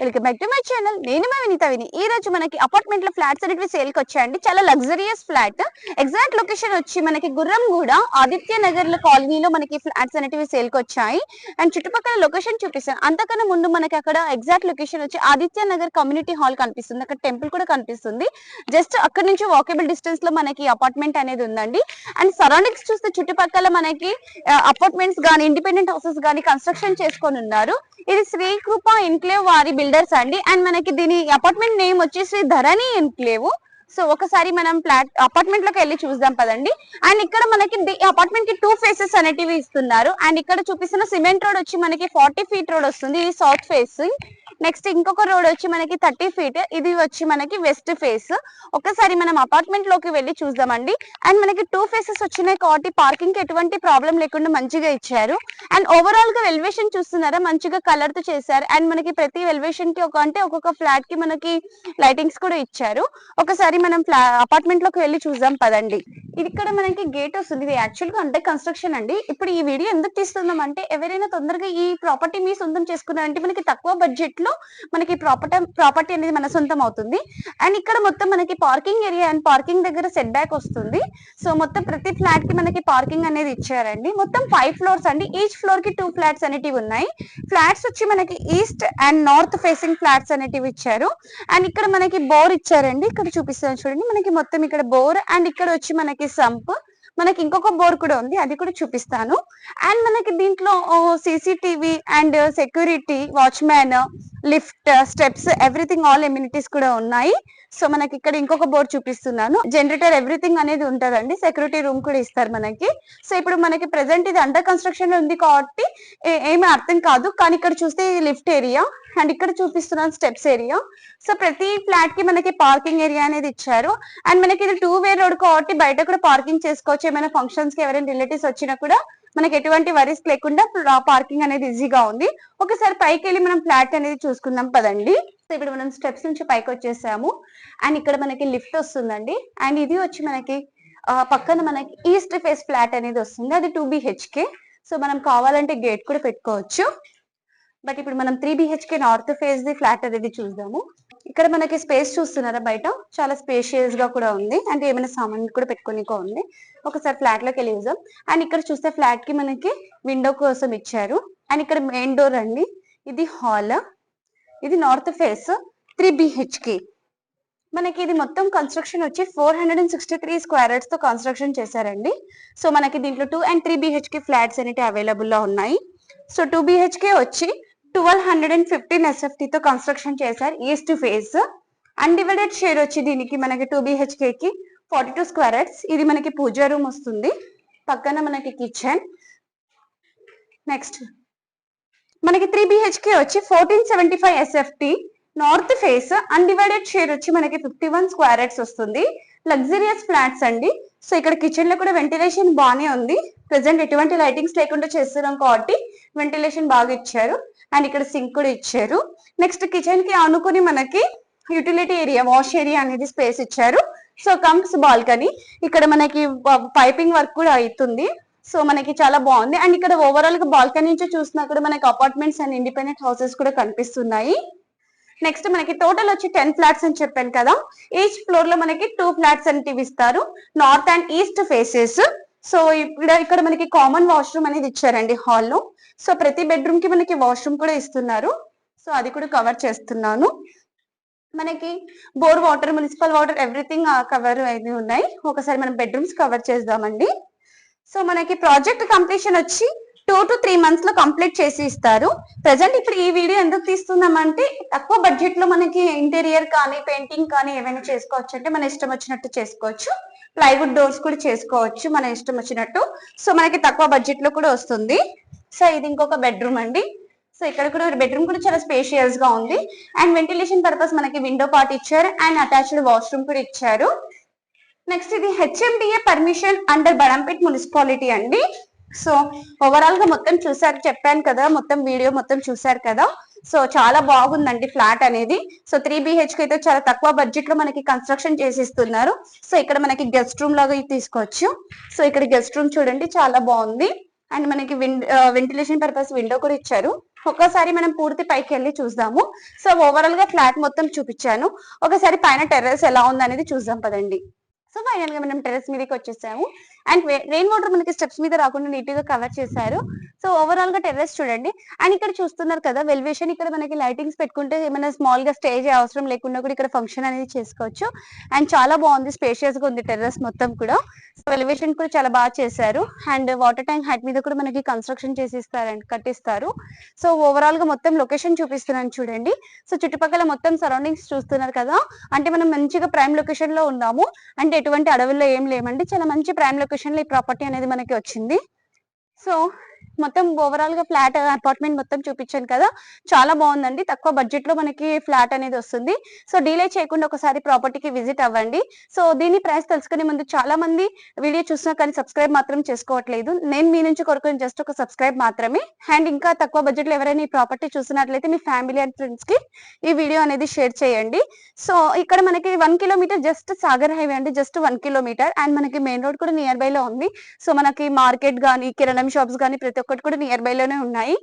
Welcome back to my channel. నేను మా వినీత విని. ఈ రోజు మనకి అపార్ట్మెంట్లో ఫ్లాట్స్ అనేవి సేల్కి వచ్చాయండి. చాలా లగ్జరియస్ ఫ్లాట్ ఎగ్జాక్ట్ లొకేషన్ వచ్చి మనకి గుర్రం కూడా ఆదిత్య నగర్లో కాలనీలో మనకి ఫ్లాట్స్ అనేటివి సేల్కి వచ్చాయి. అండ్ చుట్టుపక్కల లొకేషన్ చూపిస్తాను. అంతకన్నా ముందు మనకి అక్కడ ఎగ్జాక్ట్ లొకేషన్ వచ్చి ఆదిత్య నగర్ కమ్యూనిటీ హాల్ కనిపిస్తుంది. అక్కడ టెంపుల్ కూడా కనిపిస్తుంది. జస్ట్ అక్కడ నుంచి వాకబుల్ డిస్టెన్స్లో మనకి అపార్ట్మెంట్ అనేది ఉందండి. అండ్ సరౌండింగ్స్ చూస్తే చుట్టుపక్కల మనకి అపార్ట్మెంట్స్ గానీ ఇండిపెండెంట్ హౌసెస్ గానీ కన్స్ట్రక్షన్ చేసుకొని ఉన్నారు. ఇది శ్రీ కృప ఎన్క్లేవ్ వారి బిల్డర్స్ అండి. అండ్ మనకి దీని అపార్ట్మెంట్ నేమ్ వచ్చేసి ధరణి ఎన్క్లేవ్. సో ఒకసారి మనం ప్లాట్ అపార్ట్మెంట్లోకి వెళ్ళి చూద్దాం పదండి. అండ్ ఇక్కడ మనకి అపార్ట్మెంట్కి టూ ఫేసెస్ అనేటివి ఇస్తున్నారు. అండ్ ఇక్కడ చూపిస్తున్న సిమెంట్ రోడ్ వచ్చి మనకి ఫార్టీ ఫీట్ రోడ్ వస్తుంది. ఇది సౌత్ ఫేస్ నెక్స్ట్ ఇంకొక రోడ్ వచ్చి మనకి థర్టీ ఫీట్ ఇది వచ్చి మనకి వెస్ట్ ఫేస్ ఒకసారి మనం అపార్ట్మెంట్లోకి వెళ్ళి చూద్దామండి. అండ్ మనకి టూ ఫేసెస్ వచ్చినాయి కాబట్టి పార్కింగ్కి ఎటువంటి ప్రాబ్లం లేకుండా మంచిగా ఇచ్చారు. అండ్ ఓవరాల్గా వెల్వేషన్ చూస్తున్నారా? మంచిగా కలర్తో చేశారు. అండ్ మనకి ప్రతి వెల్వేషన్కి ఒక అంటే ఒక్కొక్క ఫ్లాట్కి మనకి లైటింగ్స్ కూడా ఇచ్చారు. ఒకసారి మనం ఫ్లా అపార్ట్మెంట్లోకి వెళ్ళి చూద్దాం పదండి. ఇది ఇక్కడ మనకి గేట్ వస్తుంది. ఇది యాక్చువల్గా అండర్ కన్స్ట్రక్షన్ అండి. ఇప్పుడు ఈ వీడియో ఎందుకు తీస్తున్నాం అంటే ఎవరైనా తొందరగా ఈ ప్రాపర్టీ మీ సొంతం చేసుకున్నారంటే మనకి తక్కువ బడ్జెట్లో మనకి ప్రాపర్టీ ప్రాపర్టీ అనేది మన సొంతం అవుతుంది. అండ్ ఇక్కడ మొత్తం మనకి పార్కింగ్ ఏరియా అండ్ పార్కింగ్ దగ్గర సెట్ బ్యాక్ వస్తుంది. సో మొత్తం ప్రతి ఫ్లాట్కి మనకి పార్కింగ్ అనేది ఇచ్చారండి. మొత్తం ఫైవ్ ఫ్లోర్స్ అండి. ఈచ్ ఫ్లోర్కి టూ ఫ్లాట్స్ అనేటివి ఉన్నాయి. ఫ్లాట్స్ వచ్చి మనకి east and north facing flats అనేటివి ఇచ్చారు. అండ్ ఇక్కడ మనకి బోర్ ఇచ్చారండి. ఇక్కడ చూపిస్తాను చూడండి. మనకి మొత్తం ఇక్కడ బోర్ అండ్ ఇక్కడ వచ్చి మనకి సంప్. మనకి ఇంకొక బోర్ కూడా ఉంది అది కూడా చూపిస్తాను. అండ్ మనకి దీంట్లో CCTV and security watchman lift steps everything all amenities కూడా ఉన్నాయి. సో మనకి ఇక్కడ ఇంకొక బోర్డ్ చూపిస్తున్నాను. జనరేటర్ ఎవ్రీథింగ్ అనేది ఉంటదండి. సెక్యూరిటీ రూమ్ కూడా ఇస్తారు మనకి. సో ఇప్పుడు మనకి ప్రెసెంట్ ఇది అండర్ కన్స్ట్రక్షన్ ఉంది కాబట్టి ఏమి ఏమీ అర్థం కాదు. కానీ ఇక్కడ చూస్తే లిఫ్ట్ ఏరియా అండ్ ఇక్కడ చూపిస్తున్నాను స్టెప్స్ ఏరియా. సో ప్రతి ఫ్లాట్కి మనకి పార్కింగ్ ఏరియా అనేది ఇచ్చారు. అండ్ మనకి ఇది టూ వే రోడ్ కాబట్టి బయట కూడా పార్కింగ్ చేసుకోవచ్చు. ఏమైనా ఫంక్షన్స్కి ఎవరైనా రిలేటివ్స్ వచ్చినా కూడా మనకి ఎటువంటి వరీస్ లేకుండా పార్కింగ్ అనేది ఈజీగా ఉంది. ఒకసారి పైకి వెళ్ళి మనం ఫ్లాట్ అనేది చూసుకుందాం పదండి. సో ఇప్పుడు మనం స్టెప్స్ నుంచి పైకి వచ్చేసాము. అండ్ ఇక్కడ మనకి లిఫ్ట్ వస్తుందండి. అండ్ ఇది వచ్చి మనకి పక్కన మనకి ఈస్ట్ ఫేస్ ఫ్లాట్ అనేది వస్తుంది. అది టూ బిహెచ్కే సో మనం కావాలంటే గేట్ కూడా పెట్టుకోవచ్చు. బట్ ఇప్పుడు మనం three BHK north face the flat అనేది చూద్దాము. ఇక్కడ మనకి స్పేస్ చూస్తున్నారా బయట? చాలా స్పేషియస్గా కూడా ఉంది. అంటే ఏమైనా సామాన్ కూడా పెట్టుకోనికో ఉంది. ఒకసారి ఫ్లాట్లోకి వెళ్ళి చూద్దాం. అండ్ ఇక్కడ చూస్తే ఫ్లాట్కి మనకి విండో కోసం ఇచ్చారు. అండ్ ఇక్కడ మెయిన్ డోర్ అండి. ఇది హాల్ ఇది నార్త్ ఫేస్ త్రీ బిహెచ్కే మనకి ఇది మొత్తం కన్స్ట్రక్షన్ వచ్చి four hundred and sixty three స్క్వేర్తో construction చేశారండి. సో మనకి దీంట్లో two and three BHK flats అనేవి అవైలబుల్లో ఉన్నాయి. సో టూ బిహెచ్కే వచ్చి ట్వెల్వ్ హండ్రెడ్ అండ్ ఫిఫ్టీన్ ఎస్ఎఫ్టీతో కన్స్ట్రక్షన్ చేశారు ఈస్ట్ ఫేస్ అన్డివైడెడ్ షేర్ వచ్చి దీనికి మనకి టూ బిహెచ్కేకి ఫార్టీ టూ స్క్వేర్ ఇది మనకి పూజా రూమ్ వస్తుంది. పక్కన మనకి కిచెన్ నెక్స్ట్ మనకి త్రీ బిహెచ్కే వచ్చి fourteen seventy five SFT north face undivided share వచ్చి మనకి ఫిఫ్టీ వన్ స్క్వేర్ వస్తుంది. లగ్జరియస్ ఫ్లాట్స్ అండి. సో ఇక్కడ కిచెన్లో కూడా వెంటిలేషన్ బాగానే ఉంది. ప్రెసెంట్ ఎటువంటి లైటింగ్స్ లేకుండా చేస్తున్నాం కాబట్టి వెంటిలేషన్ బాగా ఇచ్చారు. అండ్ ఇక్కడ సింక్ కూడా ఇచ్చారు. నెక్స్ట్ కిచెన్కి అనుకుని మనకి యూటిలిటీ ఏరియా వాష్ ఏరియా అనేది స్పేస్ ఇచ్చారు. సో కమ్స్ బాల్కనీ ఇక్కడ మనకి పైపింగ్ వర్క్ కూడా అవుతుంది సో మనకి చాలా బాగుంది. అండ్ ఇక్కడ ఓవరాల్గా బాల్కనీ నుంచి చూసినా కూడా మనకి అపార్ట్మెంట్స్ అండ్ ఇండిపెండెంట్ హౌసెస్ కూడా కనిపిస్తున్నాయి. నెక్స్ట్ మనకి టోటల్ వచ్చి టెన్ ఫ్లాట్స్ అని చెప్పాను కదా. ఈచ్ ఫ్లోర్లో మనకి టూ ఫ్లాట్స్ అనేవి ఇస్తారు. North and east faces so ఇక్కడ ఇక్కడ మనకి కామన్ వాష్రూమ్ అనేది ఇచ్చారండి హాల్లో సో ప్రతి బెడ్రూమ్కి మనకి వాష్రూమ్ కూడా ఇస్తున్నారు. సో అది కూడా కవర్ చేస్తున్నాను. మనకి bore water municipal water everything cover అయితే ఉన్నాయి. ఒకసారి మనం బెడ్రూమ్స్ కవర్ చేద్దామండి. సో మనకి ప్రాజెక్ట్ కంప్లీషన్ వచ్చి టూ టు త్రీ మంత్స్లో కంప్లీట్ చేసి ఇస్తారు. ప్రజెంట్ ఇప్పుడు ఈ వీడియో ఎందుకు తీస్తున్నామంటే తక్కువ బడ్జెట్లో మనకి ఇంటీరియర్ కానీ పెయింటింగ్ కానీ ఏమైనా చేసుకోవచ్చు అంటే మన ఇష్టం వచ్చినట్టు చేసుకోవచ్చు. ప్లైవుడ్ డోర్స్ కూడా చేసుకోవచ్చు మన ఇష్టం వచ్చినట్టు. సో మనకి తక్కువ బడ్జెట్లో కూడా వస్తుంది. సో ఇది ఇంకొక బెడ్రూమ్ అండి. సో ఇక్కడ కూడా బెడ్రూమ్ కూడా చాలా స్పేషియస్గా ఉంది. అండ్ వెంటిలేషన్ పర్పస్ మనకి విండో పార్ట్ ఇచ్చారు అండ్ అటాచ్డ్ వాష్రూమ్ కూడా ఇచ్చారు. నెక్స్ట్ ఇది HMDA permission under Badangpet municipality అండి. సో ఓవరాల్గా మొత్తం చూసారు చెప్పాను కదా మొత్తం వీడియో మొత్తం చూసారు కదా. సో చాలా బాగుందండి ఫ్లాట్ అనేది. సో త్రీ బిహెచ్కే అయితే చాలా తక్కువ బడ్జెట్లో మనకి కన్స్ట్రక్షన్ చేసిస్తున్నారు. సో ఇక్కడ మనకి గెస్ట్ రూమ్ లాగా తీసుకోవచ్చు. సో ఇక్కడ గెస్ట్ రూమ్ చూడండి చాలా బాగుంది. అండ్ మనకి వెంటిలేషన్ పర్పస్ విండో కూడా ఇచ్చారు. ఒక్కసారి మనం పూర్తి పైకి వెళ్ళి చూద్దాము. సో ఓవరాల్గా ఫ్లాట్ మొత్తం చూపించాను. ఒకసారి పైన టెర్రస్ ఎలా ఉంది అనేది చూద్దాం పదండి. సో ఫైనల్గా మనం టెర్రస్ మీదకి వచ్చేసాము. అండ్ రెయిన్ వాటర్ మనకి స్టెప్స్ మీద రాకుండా నీట్గా కవర్ చేశారు. సో ఓవరాల్గా టెర్రస్ చూడండి. అండ్ ఇక్కడ చూస్తున్నారు కదా వెల్వేషన్ ఇక్కడ మనకి లైటింగ్స్ పెట్టుకుంటే ఏమైనా స్మాల్గా స్టేజ్ అవసరం లేకుండా కూడా ఇక్కడ ఫంక్షన్ అనేది చేసుకోవచ్చు. అండ్ చాలా బాగుంది స్పేషియస్గా ఉంది టెర్రస్ మొత్తం కూడా. సో వెల్వేషన్ కూడా చాలా బాగా చేశారు. అండ్ వాటర్ ట్యాంక్ హైట్ మీద కూడా మనకి కన్స్ట్రక్షన్ చేసిస్తారు కట్టిస్తారు. సో ఓవరాల్గా మొత్తం లొకేషన్ చూపిస్తున్నాను చూడండి. సో చుట్టుపక్కల మొత్తం సరౌండింగ్స్ చూస్తున్నారు కదా. అంటే మనం మంచిగా ప్రైమ్ లొకేషన్లో ఉన్నాము. అంటే ఎటువంటి అడవుల్లో ఏం లేమండి. చాలా మంచి ప్రైమ్ లొకేషన్లో ఈ ప్రాపర్టీ అనేది మనకి వచ్చింది. సో మొత్తం ఓవరాల్గా ఫ్లాట్ అపార్ట్మెంట్ మొత్తం చూపించాను కదా. చాలా బాగుందండి. తక్కువ బడ్జెట్లో మనకి ఫ్లాట్ అనేది వస్తుంది. సో డీలే చేయకుండా ఒకసారి ప్రాపర్టీకి విజిట్ అవ్వండి. సో దీని ప్రైస్ తెలుసుకునే ముందు చాలా మంది వీడియో చూసినా కానీ సబ్స్క్రైబ్ మాత్రం చేసుకోవట్లేదు. నేను మీ నుంచి కొరకు జస్ట్ ఒక సబ్స్క్రైబ్ మాత్రమే. అండ్ ఇంకా తక్కువ బడ్జెట్లో ఎవరైనా ఈ ప్రాపర్టీ చూసినట్లయితే మీ ఫ్యామిలీ అండ్ ఫ్రెండ్స్కి ఈ వీడియో అనేది షేర్ చేయండి. సో ఇక్కడ మనకి one kilometre just Sagar highway అండి జస్ట్ వన్ కిలోమీటర్ అండ్ మనకి మెయిన్ రోడ్ కూడా నియర్ బై లో ఉంది. సో మనకి మార్కెట్ కానీ కిరాణం షాప్స్ కానీ ప్రతి ఒక్కటి కూడా నియర్ బై లోనే ఉన్నాయి.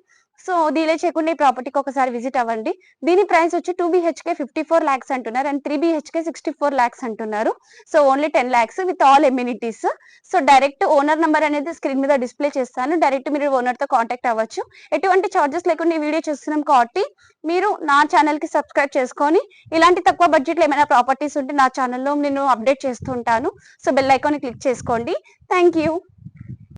సో డీలే చేయకుండా ఈ ప్రాపర్టీకి ఒకసారి విజిట్ అవ్వండి. దీని ప్రైస్ వచ్చి two BHK fifty four lakhs అంటున్నారు and three BHK sixty four lakhs అంటున్నారు. So only ten lakhs with all amenities so direct owner number అనేది స్క్రీన్ మీద డిస్ప్లే చేస్తాను. డైరెక్ట్ మీరు ఓనర్తో కాంటాక్ట్ అవ్వచ్చు. ఎటువంటి చార్జెస్ లేకుండా ఈ వీడియో చూస్తున్నాం కాబట్టి మీరు నా ఛానల్కి సబ్స్క్రైబ్ చేసుకొని ఇలాంటి తక్కువ బడ్జెట్లో ఏమైనా ప్రాపర్టీస్ ఉంటే నా ఛానల్లో నేను అప్డేట్ చేస్తుంటాను సో బెల్ ఐకాన్ క్లిక్ చేసుకోండి. Thank you